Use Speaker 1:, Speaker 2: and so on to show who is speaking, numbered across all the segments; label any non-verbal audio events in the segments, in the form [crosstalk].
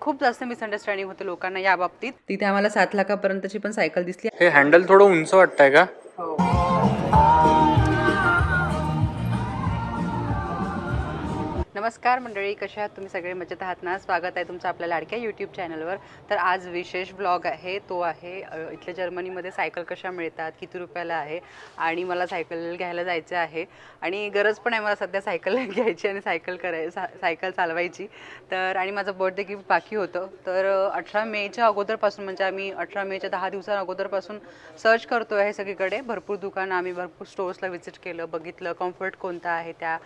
Speaker 1: खूप जास्त मिसअंडरस्टँडिंग होते लोकांना या बाबतीत. तिथे आम्हाला सात लाखापर्यंतची पण सायकल दिसली.
Speaker 2: हे हँडल थोडं उंच वाटतंय का?
Speaker 1: नमस्कार मंडळी कशा आहात तुम्ही? सगळे मजेत आहात ना? स्वागत आहे तुमचं आपल्या लाडक्या यूट्यूब चॅनलवर तर आज विशेष ब्लॉग आहे. तो आहे इथल्या जर्मनीमध्ये सायकल कशा मिळतात किती रुपयाला आहे आणि मला सायकल घ्यायला जायचं आहे. आणि गरज पण आहे मला सध्या सायकल घ्यायची आणि सायकल कराय सा सायकल चालवायची. तर आणि माझं बर्थडे गिफ्ट बाकी होतं. तर अठरा मेच्या अगोदरपासून म्हणजे आम्ही अठरा मेच्या दहा दिवसा अगोदरपासून सर्च करतो आहे सगळीकडे. भरपूर दुकानं आम्ही भरपूर स्टोर्सला व्हिजिट केलं बघितलं कम्फर्ट कोणता आहे त्या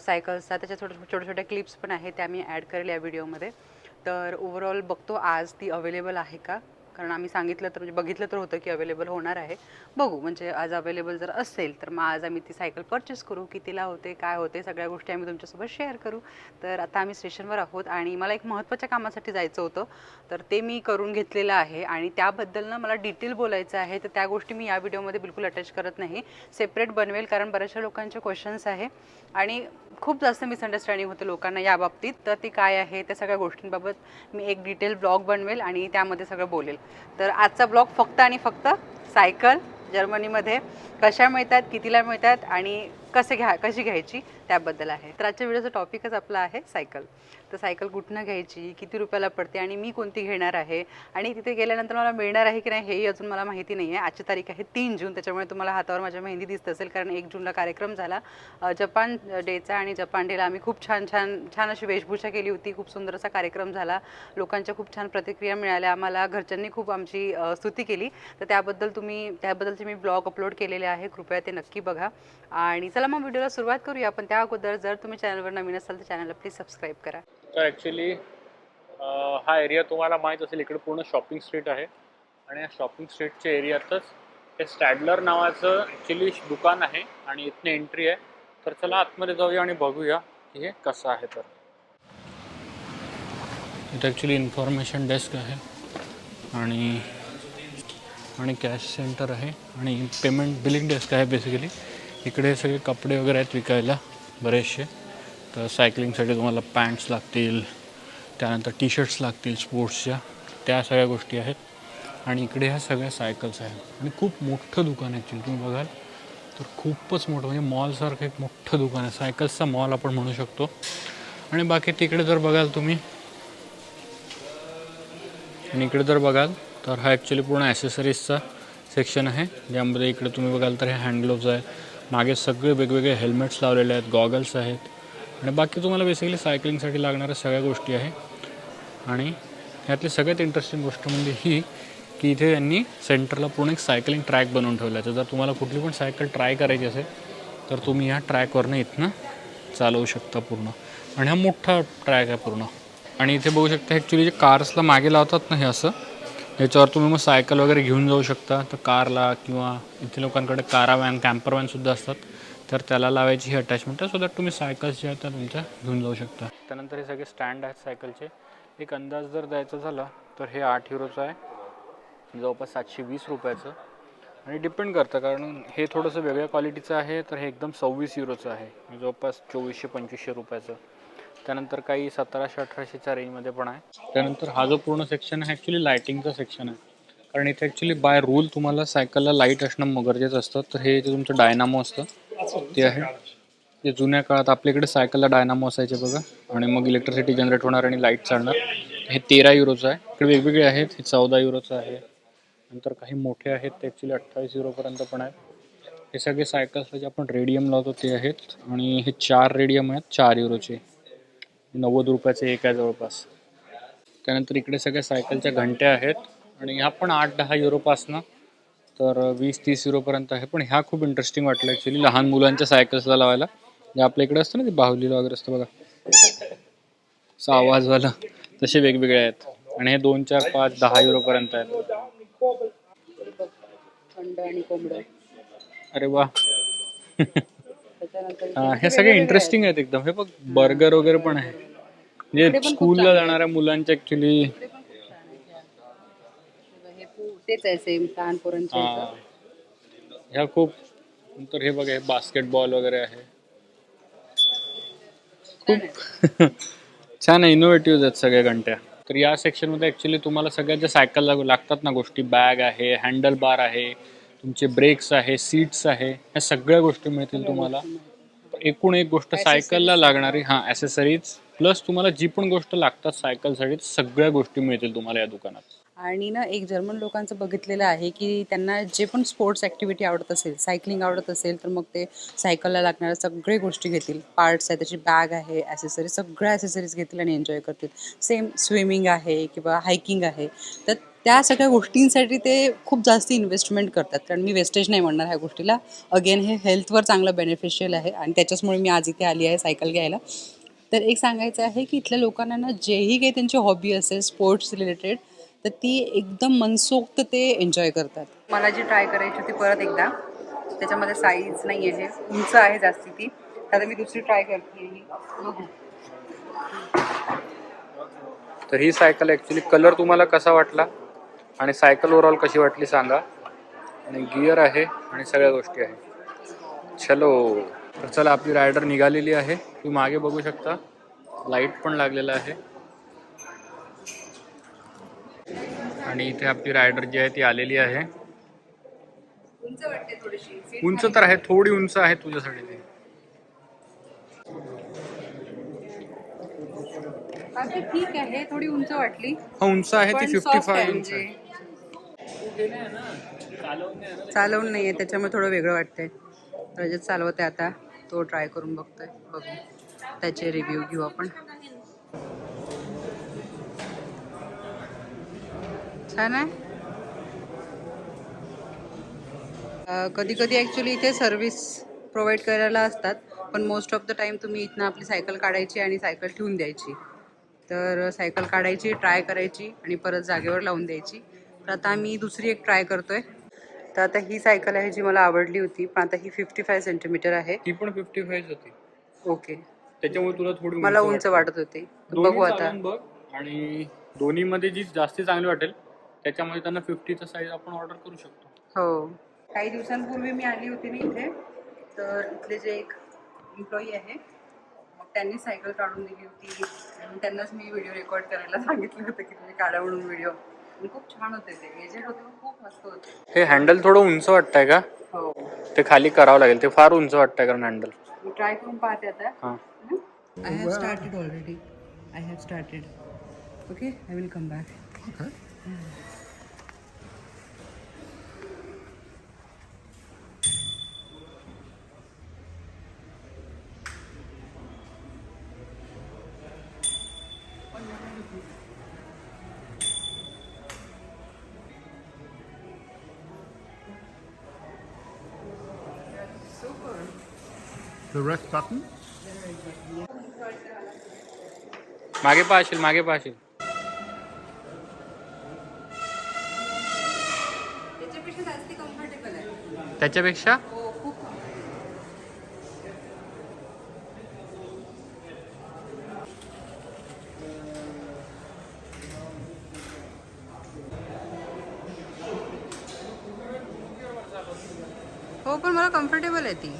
Speaker 1: सायकल्सचा त्याच्या छोट्या छोट्या छोट्या क्लिप्स पण आहेत त्या मी ॲड करेल या व्हिडिओमध्ये तर ओव्हरऑल बघतो आज ती अवेलेबल आहे का? कारण आम्ही सांगितलं तर म्हणजे बघितलं तर होतं की अवेलेबल होणार आहे. बघू म्हणजे आज अवेलेबल जर असेल तर मग आज आम्ही ती सायकल परचेस करू कितीला होते काय होते सगळ्या गोष्टी आम्ही तुमच्यासोबत शेअर करू. तर आता आम्ही स्टेशनवर आहोत आणि मला एक महत्त्वाच्या कामासाठी जायचं होतं. तर ते मी करून घेतलेलं आहे आणि त्याबद्दल ना मला डिटेल बोलायचं आहे तर त्या गोष्टी मी या व्हिडिओमध्ये बिलकुल अटॅच करत नाही. सेपरेट बनवेल कारण बऱ्याचशा लोकांचे क्वेश्चन्स आहे. आणि खूप जास्त मिसअंडरस्टँडिंग होते लोकांना या बाबतीत. तर ती काय आहे त्या सगळ्या गोष्टींबाबत मी एक डिटेल ब्लॉग बनवेल आणि त्यामध्ये सगळं बोलेल. तर आजचा ब्लॉग फक्त आणि फक्त सायकल जर्मनीमध्ये कशा मिळतात कितीला मिळतात आणि कसे घ्या कशी घ्यायची त्याबद्दल आहे. तर आजच्या व्हिडिओचा टॉपिकच आपला आहे सायकल. तर सायकल कुठनं घ्यायची किती रुपयाला पडते आणि मी कोणती घेणार आहे? आणि तिथे गेल्यानंतर मला मिळणार आहे की नाही हेही अजून मला माहिती नाही आहे आजची तारीख आहे तीन जून त्याच्यामुळे तुम्हाला हातावर माझ्या मेहंदी दिसत असेल कारण एक जूनला कार्यक्रम झाला. जपान डेचा आणि जपान डेला आम्ही खूप छान छान छान अशी वेशभूषा केली होती. खूप सुंदर असा कार्यक्रम झाला. लोकांच्या खूप छान प्रतिक्रिया मिळाल्या. आम्हाला घरच्यांनी खूप आमची स्तुती केली. तर त्याबद्दल तुम्ही त्याबद्दलचे मी ब्लॉग अपलोड केलेले आहे. कृपया ते नक्की बघा. आणि चला मग व्हिडिओला सुरुवात करूया. पण त्या अगोदर जर तुम्ही चॅनलवर नवीन असाल तर चॅनलला प्लीज सबस्क्राईब करा.
Speaker 2: तर ॲक्च्युली हा एरिया तुम्हाला माहीत असेल इकडे पूर्ण शॉपिंग स्ट्रीट आहे. आणि या शॉपिंग स्ट्रीटच्या एरियातच हे स्टॅडलर नावाचं ॲक्च्युली दुकान आहे आणि इथनं एंट्री आहे. तर चला आतमध्ये जाऊया आणि बघूया की हे कसं आहे तर. इथं ॲक्च्युली इन्फॉर्मेशन डेस्क आहे. आणि आणि कॅश सेंटर आहे. आणि पेमेंट बिलिंग डेस्क आहे बेसिकली इकडे सगळे कपडे वगैरे आहेत विकायला बरेचसे. तर सायकलिंगसाठी तुम्हाला पॅन्ट्स लागतील त्यानंतर टी शर्ट्स लागतील स्पोर्ट्सच्या त्या सगळ्या गोष्टी आहेत. आणि इकडे ह्या सगळ्या सायकल्स आहेत. आणि खूप मोठं दुकान आहे तुम्ही बघाल. तर खूपच मोठं म्हणजे मॉलसारखं एक मोठं दुकान आहे. सायकल्सचा मॉल आपण म्हणू शकतो. आणि बाकी तिकडे जर बघाल तुम्ही आणि इकडे जर बघाल तर हा ॲक्च्युली पूर्ण ॲसेसरीजचा सेक्शन आहे. ज्यामध्ये इकडे तुम्ही बघाल तर हे हँडग्लोव्ज आहेत. मागे सगळे वेगवेगळे हेल्मेट्स लावलेले आहेत गॉगल्स आहेत. आणि बाकी तुम्हाला बेसिकली सायकलिंगसाठी लागणाऱ्या सगळ्या गोष्टी आहे. आणि ह्यातली सगळ्यात इंटरेस्टिंग गोष्ट म्हणजे ही की इथे त्यांनी सेंटरला पूर्ण एक सायकलिंग ट्रॅक बनवून ठेवला आहे. तर जर तुम्हाला कुठली पण सायकल ट्राय करायची असेल तर तुम्ही ह्या ट्रॅकवरनं इथनं चालवू शकता पूर्ण. आणि हा मोठा ट्रॅक आहे पूर्ण. आणि इथे बघू शकता ॲक्च्युली जे कार्सला मागे लावतात ना हे असं याच्यावर तुम्ही मग सायकल वगैरे घेऊन जाऊ शकता. तर कारला किंवा इथे लोकांकडे कारा वॅन कॅम्पर वॅनसुद्धा असतात. तर त्याला लावायची ही अटॅचमेंट आहे सो दॅट तुम्ही सायकल्स ज्या आहेत त्या तुमच्या घेऊन जाऊ शकता. त्यानंतर हे सगळे स्टँड आहेत सायकलचे एक अंदाज जर द्यायचा झाला तर हे आठ युरोचं आहे. जवळपास सातशे वीस रुपयाचं. आणि डिपेंड करतं कारण हे थोडंसं वेगळ्या क्वालिटीचं आहे तर हे एकदम सव्वीस युरोचं आहे. जवळपास चोवीसशे पंचवीसशे रुपयाचं. त्यानंतर काही सतराशे अठराशेच्या रेंजमध्ये पण आहे. त्यानंतर हा जो पूर्ण सेक्शन आहे ॲक्च्युली लायटिंगचा सेक्शन आहे. कारण इथे ॲक्च्युली बाय रूल तुम्हाला सायकलला लाइट असणं गरजेचं असतं. तर हे जे तुमचं डायनामो असतं ते आहे. जे जुन्या काळात आपल्याकडे सायकलला डायनामो असायचे बघा. आणि मग इलेक्ट्रिसिटी जनरेट होणार आणि लाइट चालणार. हे तेरा युरोचं आहे. इकडे वेगवेगळे आहेत. हे चौदा युरोचं आहे. नंतर काही मोठे आहेत ते ॲक्च्युली अठ्ठावीस युरोपर्यंत पण आहेत. हे सगळे सायकल्सला जे आपण रेडियम लावतो ते आहेत. आणि हे चार रेडियम आहेत चार युरोचे नव्वद रुपयाचे एक आहे जवळपास. त्यानंतर इकडे सगळ्या सायकलच्या घंट्या आहेत. आणि ह्या पण आठ दहा युरोपासनं तर वीस तीस युरोपर्यंत आहे. पण ह्या खूप इंटरेस्टिंग वाटलं ॲक्च्युली लहान मुलांच्या सायकल्सला लावायला. जे आपल्या इकडे असतं ना ते बाहुलीला वगैरे असतं बघा. असं आवाजवाला. तसे वेगवेगळे आहेत. आणि हे दोन चार पाच दहा युरोपर्यंत आहेत. अरे वा. [laughs] हा, सगळे इंटरेस्टिंग आहेत एकदम. हे बघ बर्गर वगैरे पण आहे. म्हणजे स्कूलला जाणाऱ्या मुलांच्या ऍक्च्युली
Speaker 1: पू- तेच आहे सेम लहान पोरांचे
Speaker 2: ह्या खूप नंतर हे बघा हे बास्केटबॉल वगैरे आहे. खूप छान आहे. [laughs] इनोव्हेटिव्ह आहेत सगळ्या घंट्या. तर या सेक्शनमध्ये ॲक्च्युली तुम्हाला सगळ्या ज्या सायकल लागतात ना गोष्टी बॅग आहे हँडल बार आहे तुमचे ब्रेक्स आहे सीट्स आहे ह्या सगळ्या गोष्टी मिळतील तुम्हाला. एकूण एक गोष्ट सायकलला लागणारी हां ॲसेसरीज प्लस तुम्हाला जी पण गोष्ट लागतात सायकलसाठी सगळ्या गोष्टी मिळतील तुम्हाला या दुकानात.
Speaker 1: आणि ना एक जर्मन लोकांचं बघितलेलं आहे की त्यांना जे पण स्पोर्ट्स ॲक्टिव्हिटी आवडत असेल सायकलिंग आवडत असेल तर मग ते सायकलला लागणाऱ्या सगळे गोष्टी घेतील. पार्ट्स आहे त्याची बॅग आहे ॲसेसरीज सगळ्या ॲसेसरीज घेतील आणि एन्जॉय करतील. सेम स्विमिंग आहे किंवा हायकिंग आहे. तर त्या सगळ्या गोष्टींसाठी ते खूप जास्त इन्व्हेस्टमेंट करतात. कारण मी वेस्टेज नाही म्हणणार ह्या गोष्टीला. अगेन हे हेल्थवर चांगलं बेनिफिशियल आहे आणि त्याच्याचमुळे मी आज इथे आली आहे सायकल घ्यायला. तर एक सांगायचं आहे की इथल्या लोकांना ना जेही काही त्यांची हॉबी असेल स्पोर्ट्स रिलेटेड तर ती एकदम मनसोक्त ते एन्जॉय करतात. मला जी ट्राय करायची होती परत एकदा त्याच्यामध्ये साईज नाही आहे उंच आहे जास्ती ती. आता मी दुसरी ट्राय करते. बघू.
Speaker 2: तर ही सायकल ॲक्च्युली कलर तुम्हाला कसा वाटला? आणि सायकल ओव्हरऑल कशी वाटली सांगा. आणि गिअर आहे आणि सगळ्या गोष्टी आहे. चलो. तर चला आपली रायडर निघालेली आहे. तुम्ही मागे बघू शकता. लाइट पण लागलेला आहे. आणि इथे आपली रायडर जी आहे ती आलेली आहे.
Speaker 1: उंच
Speaker 2: तर आहे थोडी उंच आहे तुझ्यासाठी ती.
Speaker 1: ठीक आहे थोडी उंच वाटली.
Speaker 2: हा उंच आहे ती फिफ्टी फाय उंच
Speaker 1: म्हणजे.
Speaker 2: आहे
Speaker 1: चालवून नाही आहे त्याच्यामुळे थोडं वेगळं वाटतंय. रजत चालवत आहे आता. तो ट्राय करून बघतोय. बघू. त्याचे रिव्ह्यू घेऊ आपण. छान आहे. कधी कधी ॲक्च्युली इथे सर्विस प्रोव्हाइड करायला असतात पण मोस्ट ऑफ द टाईम तुम्ही इथनं आपली सायकल काढायची आणि सायकल ठेवून द्यायची. तर सायकल काढायची ट्राय करायची आणि परत जागेवर लावून द्यायची. तर आता मी दुसरी एक ट्राय करतोय. तर आता ही सायकल आहे जी मला आवडली होती पण आता ही फिफ्टी फाय सेंटीमीटर आहे.
Speaker 2: ती पण फिफ्टी फायच होती.
Speaker 1: ओके
Speaker 2: त्याच्यामुळे तुला थोडी
Speaker 1: मला
Speaker 2: उंच वाटते.
Speaker 1: होते.
Speaker 2: दोन्ही
Speaker 1: बघू आता.
Speaker 2: बघ आणि दोन्हीमध्ये जी जास्त चांगली वाटेल त्याच्यामध्ये त्यांना फिफ्टीचा साईज आपण ऑर्डर करू शकतो.
Speaker 1: हो. काही दिवसांपूर्वी मी आली होती ना इथे तर इथले जे एक एम्प्लॉई आहे मग त्यांनी सायकल काढून दिली होती. आणि त्यांनाच मी व्हिडिओ रेकॉर्ड करायला [laughs] सांगितलं होतं की तुम्ही काढा म्हणून व्हिडिओ आणि खूप छान होते ते. एजेड होते पण खूप मस्त होते.
Speaker 2: हे हँडल थोडं उंच वाटतंय का?
Speaker 1: हो.
Speaker 2: ते खाली करावं लागेल. ते फार उंच वाटतंय कारण हँडल
Speaker 1: मी ट्राय करून पाहते आता.
Speaker 2: हां.
Speaker 1: I have started already. I have started. Okay, I will come back.
Speaker 3: The rest button?
Speaker 2: मागे पाहशील मागे पाहशील.
Speaker 1: त्याच्यापेक्षा जास्त कम्फर्टेबल आहे.
Speaker 2: त्याच्यापेक्षा?
Speaker 1: हो खूप हो पण मला कम्फर्टेबल आहे ती.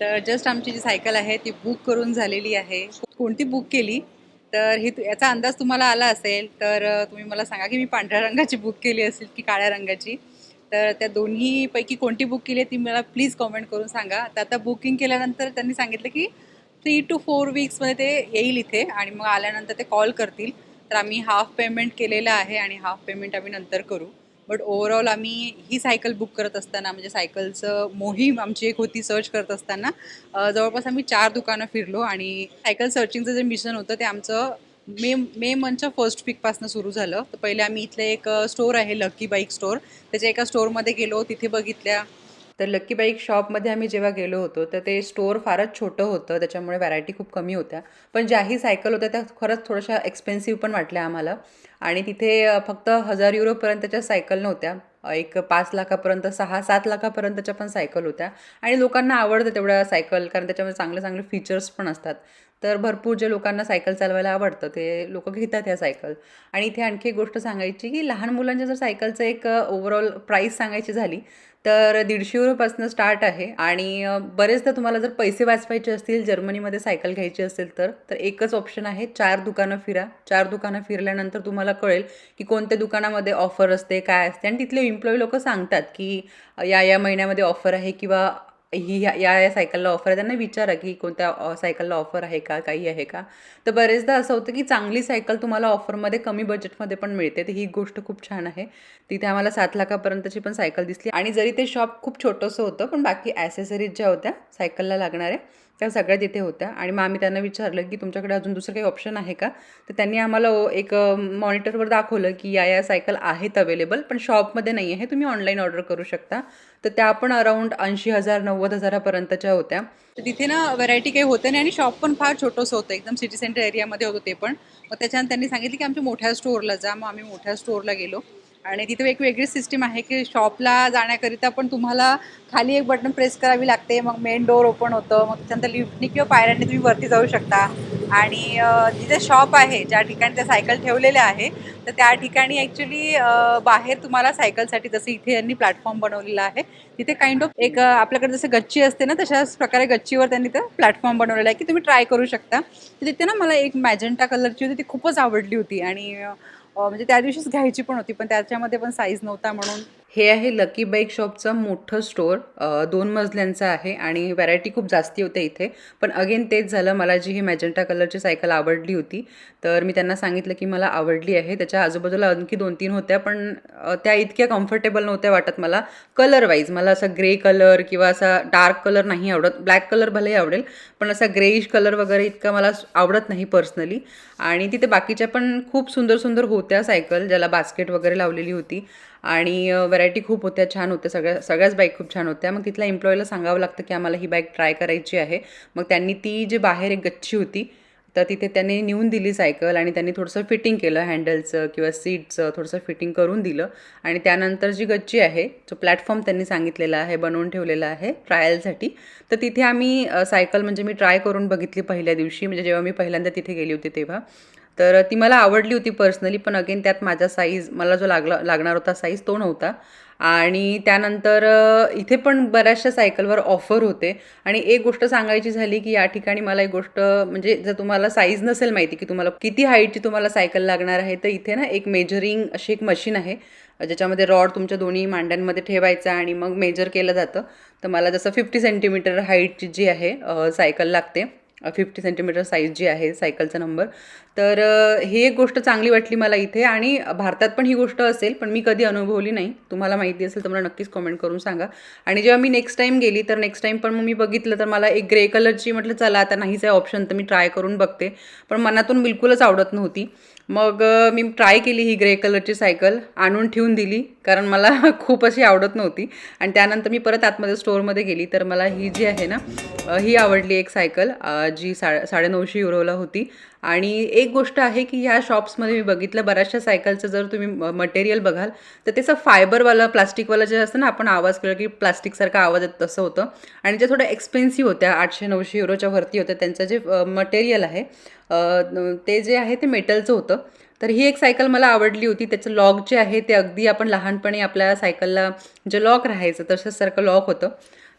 Speaker 1: तर जस्ट आमची जी सायकल आहे ती बुक करून झालेली आहे. कोणती बुक केली? तर हे याचा अंदाज तुम्हाला आला असेल तर तुम्ही मला सांगा की मी पांढऱ्या रंगाची बुक केली असेल की काळ्या रंगाची. तर त्या दोन्हीपैकी कोणती बुक केली आहे ती मला प्लीज कॉमेंट करून सांगा. तर आता बुकिंग केल्यानंतर त्यांनी सांगितलं की थ्री टू फोर वीक्समध्ये ते येईल इथे आणि मग आल्यानंतर ते कॉल करतील. तर आम्ही हाफ पेमेंट केलेलं आहे आणि हाफ पेमेंट आम्ही नंतर करू. बट ओव्हरऑल आम्ही ही सायकल बुक करत असताना म्हणजे सायकलचं मोहीम आमची एक होती सर्च करत असताना जवळपास आम्ही चार दुकानं फिरलो आणि सायकल सर्चिंगचं जे मिशन होतं ते आमचं मे मे मंथच्या फर्स्ट वीकपासून सुरू झालं. तर पहिले आम्ही इथलं एक स्टोर आहे लकी बाईक स्टोर त्याच्या एका स्टोअरमध्ये गेलो तिथे बघितल्या. तर लक्की बाईक शॉपमध्ये आम्ही जेव्हा गेलो होतो तर ते स्टोअर फारच छोटं होतं त्याच्यामुळे व्हरायटी खूप कमी होत्या. पण ज्याही सायकल होत्या त्या खरंच थोड्याशा एक्सपेन्सिव्ह पण वाटल्या आम्हाला. आणि तिथे फक्त हजार युरोपर्यंतच्या सायकल नव्हत्या. एक पाच लाखापर्यंत सहा सात लाखापर्यंतच्या पण सायकल होत्या. आणि लोकांना आवडतं तेवढ्या सायकल कारण त्याच्यामध्ये चांगले चांगले फीचर्स पण असतात. तर भरपूर जे लोकांना सायकल चालवायला आवडतं ते लोक घेतात ह्या सायकल. आणि इथे आणखी एक गोष्ट सांगायची की लहान मुलांच्या जर सायकलचं एक ओव्हरऑल प्राईस सांगायची झाली तर दीडशे रुपयापासून स्टार्ट आहे. आणि बरेचदा तुम्हाला जर पैसे वाचवायचे असतील जर्मनीमध्ये सायकल घ्यायची असेल तर तर एकच ऑप्शन आहे चार दुकानं फिरा. चार दुकानं फिरल्यानंतर तुम्हाला कळेल की कोणत्या दुकानामध्ये ऑफर असते काय असते. आणि तिथले एम्प्लॉई लोक सांगतात की या या महिन्यामध्ये ऑफर आहे किंवा ही ह्या या या सायकलला ऑफर आहे. त्यांना विचारा की कोणत्या सायकलला ऑफर आहे का काही आहे का? तर बरेचदा असं होतं की चांगली सायकल तुम्हाला ऑफरमध्ये कमी बजेटमध्ये पण मिळते. तर ही गोष्ट खूप छान आहे. तिथे आम्हाला सात लाखापर्यंतची पण सायकल दिसली. आणि जरी ते शॉप खूप छोटंसं होतं पण बाकी ॲसेसरीज ज्या होत्या सायकलला लागणाऱ्या त्या सगळ्या तिथे होत्या. आणि मग आम्ही त्यांना विचारलं की तुमच्याकडे अजून दुसरं काही ऑप्शन आहे का? तर त्यांनी आम्हाला एक मॉनिटरवर दाखवलं की या या सायकल आहेत अवेलेबल पण शॉपमध्ये नाही आहे तुम्ही ऑनलाईन ऑर्डर करू शकता. तर त्या पण अराऊंड ऐंशी हजार नव्वद हजारापर्यंतच्या होत्या. तर तिथे ना व्हरायटी काही होत्या नाही आणि शॉप पण फार छोटंसं होतं. एकदम सिटी सेंटर एरियामध्ये होतं ते पण. मग त्याच्यानंतर त्यांनी सांगितलं की आमच्या मोठ्या स्टोअरला जा. मग आम्ही मोठ्या स्टोअरला गेलो. आणि तिथे एक वेगळी सिस्टीम आहे की शॉपला जाण्याकरिता पण तुम्हाला खाली एक बटन प्रेस करावी लागते. मग मेन डोअर ओपन होतं. मग त्याच्यानंतर लिफ्टनी किंवा पायऱ्यांनी तुम्ही वरती जाऊ शकता. आणि तिथे जिथे शॉप आहे ज्या ठिकाणी त्या सायकल ठेवलेल्या आहे तर त्या ठिकाणी ॲक्च्युली बाहेर तुम्हाला सायकलसाठी जसं इथे यांनी प्लॅटफॉर्म बनवलेला आहे तिथे काइंड ऑफ एक आपल्याकडे जसं गच्ची असते ना तशाच प्रकारे गच्चीवर त्यांनी तर प्लॅटफॉर्म बनवलेला आहे की तुम्ही ट्राय करू शकता. तर तिथे ना मला एक मॅजेंटा कलरची होती ती खूपच आवडली होती. आणि म्हणजे त्या दिवशीच घ्यायची पण होती पण त्याच्यामध्ये पण साईज नव्हता म्हणून हे आहे लकी बाईक शॉपचं मोठं स्टोअर दोन मजल्यांचं आहे आणि व्हरायटी खूप जास्ती होते इथे. पण अगेन तेच झालं मला जी ही मॅजेंटा कलरची सायकल आवडली होती तर मी त्यांना सांगितलं की मला आवडली आहे. त्याच्या आजूबाजूला आणखी दोन तीन होत्या पण त्या इतक्या कम्फर्टेबल नव्हत्या वाटत मला. कलर वाईज मला असा ग्रे कलर किंवा असा डार्क कलर नाही आवडत. ब्लॅक कलर भलेही आवडेल पण असा ग्रेइश कलर वगैरे इतका मला आवडत नाही पर्सनली आणि तिथे बाकीच्या पण खूप सुंदर सुंदर होत्या सायकल ज्याला बास्केट वगैरे लावलेली होती. आणि व्हरायटी खूप होत्या छान होत्या सगळ्या सगळ्याच बाईक खूप छान होत्या. मग तिथल्या एम्प्लॉईला सांगावं लागतं की आम्हाला ही बाईक ट्राय करायची आहे. मग त्यांनी ती जी बाहेर एक गच्ची होती तर तिथे त्यांनी नेऊन दिली सायकल आणि त्यांनी थोडंसं फिटिंग केलं हँडलचं किंवा सीटचं थोडंसं फिटिंग करून दिलं. आणि त्यानंतर जी गच्ची आहे जो प्लॅटफॉर्म त्यांनी सांगितलेला आहे बनवून ठेवलेला आहे ट्रायलसाठी तर तिथे आम्ही सायकल म्हणजे मी ट्राय करून बघितली पहिल्या दिवशी. म्हणजे जेव्हा मी पहिल्यांदा तिथे गेली होती तेव्हा. तर ती मला आवडली होती पर्सनली पण अगेन त्यात माझा साईज मला जो लागला लागणार होता साईज तो नव्हता. आणि त्यानंतर इथे पण बऱ्याचशा सायकलवर ऑफर होते. आणि एक गोष्ट सांगायची झाली की या ठिकाणी मला एक गोष्ट म्हणजे जर तुम्हाला साईज नसेल माहिती की तुम्हाला किती हाईटची तुम्हाला सायकल लागणार आहे तर इथे ना एक मेजरिंग अशी एक मशीन आहे. ज्याच्यामध्ये रॉड तुमच्या दोन्ही मांड्यांमध्ये ठेवायचा आणि मग मेजर केलं जातं. तर मला जसं फिफ्टी सेंटीमीटर हाईटची जी आहे सायकल लागते. फिफ्टी सेंटीमीटर साईज जी आहे सायकलचा नंबर तर ही एक गोष्ट चांगली वाटली मला इथे आणि भारतात पण ही गोष्ट असेल पण मी कधी अनुभवली नाही. तुम्हाला माहिती असेल तर मला नक्कीच कमेंट करून सांगा. आणि जेव्हा मी नेक्स्ट टाईम गेली तर नेक्स्ट टाईम पण मग मी बघितलं तर मला एक ग्रे कलरची म्हटलं चला आता नाहीच आहे ऑप्शन तर मी ट्राय करून बघते. पण मनातून बिलकुलच आवडत नव्हती. मग मी ट्राय केली ही ग्रे कलरची सायकल आणून ठेवून दिली कारण मला [laughs] खूप अशी आवडत नव्हती. आणि त्यानंतर मी परत आतमध्ये स्टोअरमध्ये गेली तर मला ही जी आहे ना ही आवडली एक सायकल जी सा साडेनऊशे युरोला होती. आणि एक गोष्ट आहे की ह्या शॉप्समध्ये मी बघितलं बऱ्याचशा सायकलचं जर तुम्ही मटेरियल बघाल तर त्याचं फायबरवालं प्लास्टिकवालं जे असतं ना आपण आवाज केला की प्लास्टिकसारखा आवाज येत तसं होतं. आणि जे थोडं एक्सपेन्सिव्ह होत्या आठशे नऊशे युरोच्या वरती होत्या त्यांचं जे मटेरियल आहे ते जे आहे ते मेटलचं होतं. तर ही एक सायकल मला आवडली होती. त्याचं लॉक जे आहे ते अगदी आपण लहानपणी आपल्या सायकलला जे लॉक राहायचं तसंच सारखं लॉक होतं.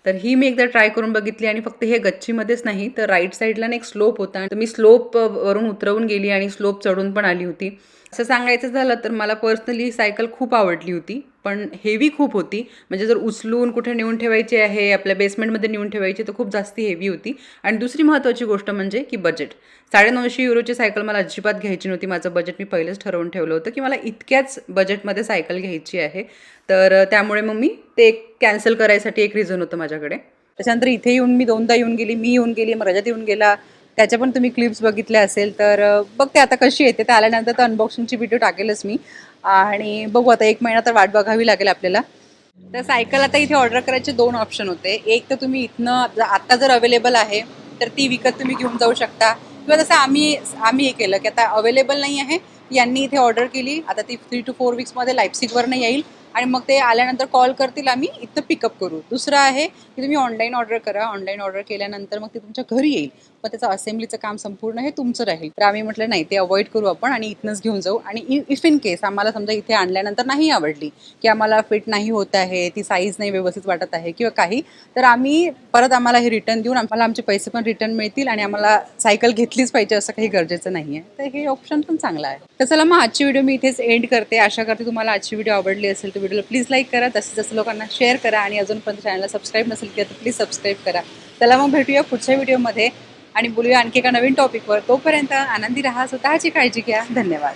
Speaker 1: तर ही मी एकदा ट्राय करून बघितली आणि फक्त हे गच्चीमध्येच नाही तर राईट साईडला ना एक स्लोप होता. तर मी स्लोप वरून उतरवून गेली आणि स्लोप चढून पण आली होती. असं सांगायचं झालं तर मला पर्सनली ही सायकल खूप आवडली होती पण हेवी खूप होती. म्हणजे जर उचलून कुठे नेऊन ठेवायची आहे आपल्या बेसमेंटमध्ये नेऊन ठेवायची तर खूप जास्ती हेवी होती. आणि दुसरी महत्त्वाची गोष्ट म्हणजे की बजेट साडेनऊशे युरोची सायकल मला अजिबात घ्यायची नव्हती. माझं बजेट मी पहिलेच ठरवून ठेवलं होतं की मला इतक्याच बजेटमध्ये सायकल घ्यायची आहे. तर त्यामुळे मग मी ते कॅन्सल करायसाठी एक रिझन होतं माझ्याकडे. त्याच्यानंतर इथे येऊन मी दोनदा येऊन गेली मी येऊन गेली मग रजत येऊन गेला. त्याच्या पण तुम्ही क्लिप्स बघितल्या असेल तर बघते आता कशी येते. ते आल्यानंतर तर अनबॉक्सिंगची व्हिडिओ टाकेलच मी. आणि बघू आता एक महिना तर वाट बघावी लागेल आपल्याला. तर सायकल आता इथे ऑर्डर करायचे दोन ऑप्शन होते. एक तर तुम्ही इथनं आत्ता आता जर अवेलेबल आहे तर ती विकत तुम्ही घेऊन जाऊ शकता. किंवा जसं आम्ही आम्ही हे केलं की आता अवेलेबल नाही आहे यांनी इथे ऑर्डर केली. आता ती थ्री टू फोर वीक्समध्ये लाईपसिकवरनं येईल. आणि मग ते आल्यानंतर कॉल करतील आम्ही इथं पिकअप करू. दुसरं आहे की तुम्ही ऑनलाईन ऑर्डर करा ऑनलाईन ऑर्डर केल्यानंतर मग ते तुमच्या घरी येईल. मग त्याचं असेंब्लीचं काम संपूर्ण हे तुमचं राहील. तर आम्ही म्हटलं नाही ते अवॉइड करू आपण आणि इथनंच घेऊन जाऊ. आणि इफ इन केस आम्हाला समजा इथे आणल्यानंतर नाही आवडली की आम्हाला फिट नाही होत आहे ती साईज नाही व्यवस्थित वाटत आहे किंवा काही तर आम्ही परत आम्हाला हे रिटर्न देऊन आम्हाला आमचे पैसे पण रिटर्न मिळतील आणि आम्हाला सायकल घेतलीच पाहिजे असं काही गरजेचं नाही आहे. तर हे ऑप्शन पण चांगलं आहे. तर चला मग आजची व्हिडिओ मी इथेच एंड करते. आशा करते तुम्हाला आजची व्हिडिओ आवडली असेल तर व्हिडिओला प्लीज लाईक करा. जास्तीत जास्त लोकांना शेअर करा आणि अजूनपर्यंत चॅनलला सबस्क्राईब नसेल केलं तर प्लीज सबस्क्राईब करा. चला मग भेटूया पुढच्या व्हिडिओमध्ये आणि बोलूया आणखी एका नवीन टॉपिकवर तोपर्यंत आनंदी राहा स्वतःची काळजी घ्या. धन्यवाद.